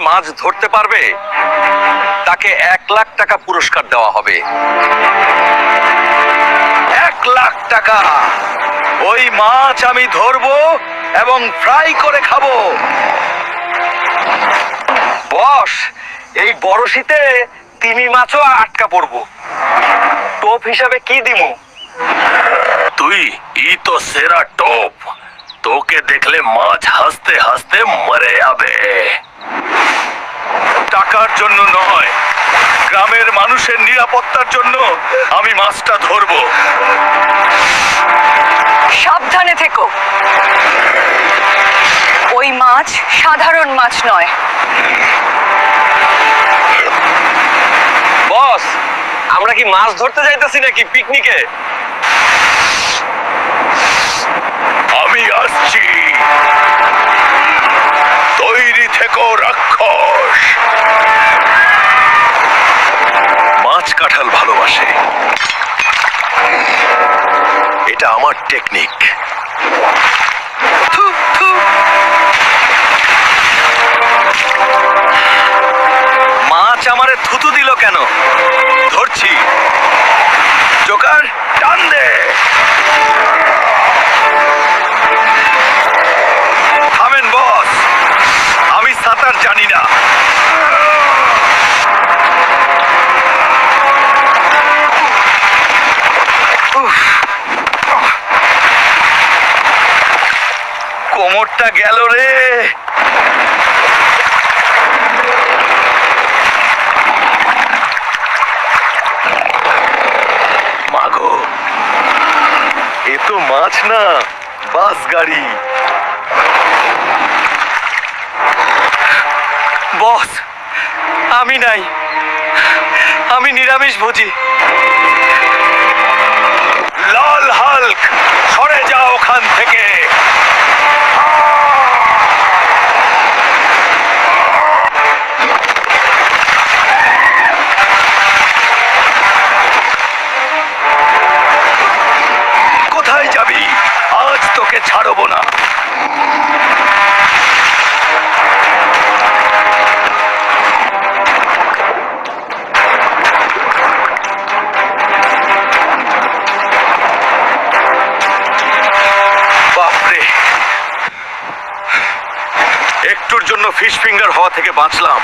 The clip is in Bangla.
মাছ ধরতে পারবে? তাকে এক লাখ টাকা পুরস্কার দেওয়া হবে। এক লাখ টাকা। ওই মাছ আমি ধরবো এবং ফ্রাই করে খাব। বস, এই বড়শিতে তিমি মাছও আটকা পড়ব। টোপ হিসাবে কি দিমু? তুই, ই তো সেরা টোপ। তোকে দেখলে মাছ হাসতে হাসতে মরে যাবে টাকার জন্য নয় গ্রামের মানুষের নিরাপত্তার জন্য আমি মাছটা ধরবো। সাবধানে থেকো। ওই মাছ সাধারণ মাছ নয়। বস আমরা কি মাছ ধরতে যাইতেছি নাকি পিকনিকে? আমি আসছি। তৈরি থেকো রাক্ষস। এটা আমার টেকনিক। মাছ আমারে থুতু দিল কেন? ধরছি। জোকার টান দে। থামেন বস। আমি সাঁতার জানি না। উফ। কোমরটা গেল রে। মাগো এ তো মাছ না, বাস গাড়ি। বস, আমি নাই, আমি নিরামিষ ভোজি। লাল হাল্ক, সরে যাও তোকে ছাড়বো না। একটুর জন্য ফিশ ফিঙ্গার হওয়া থেকে বাঁচলাম।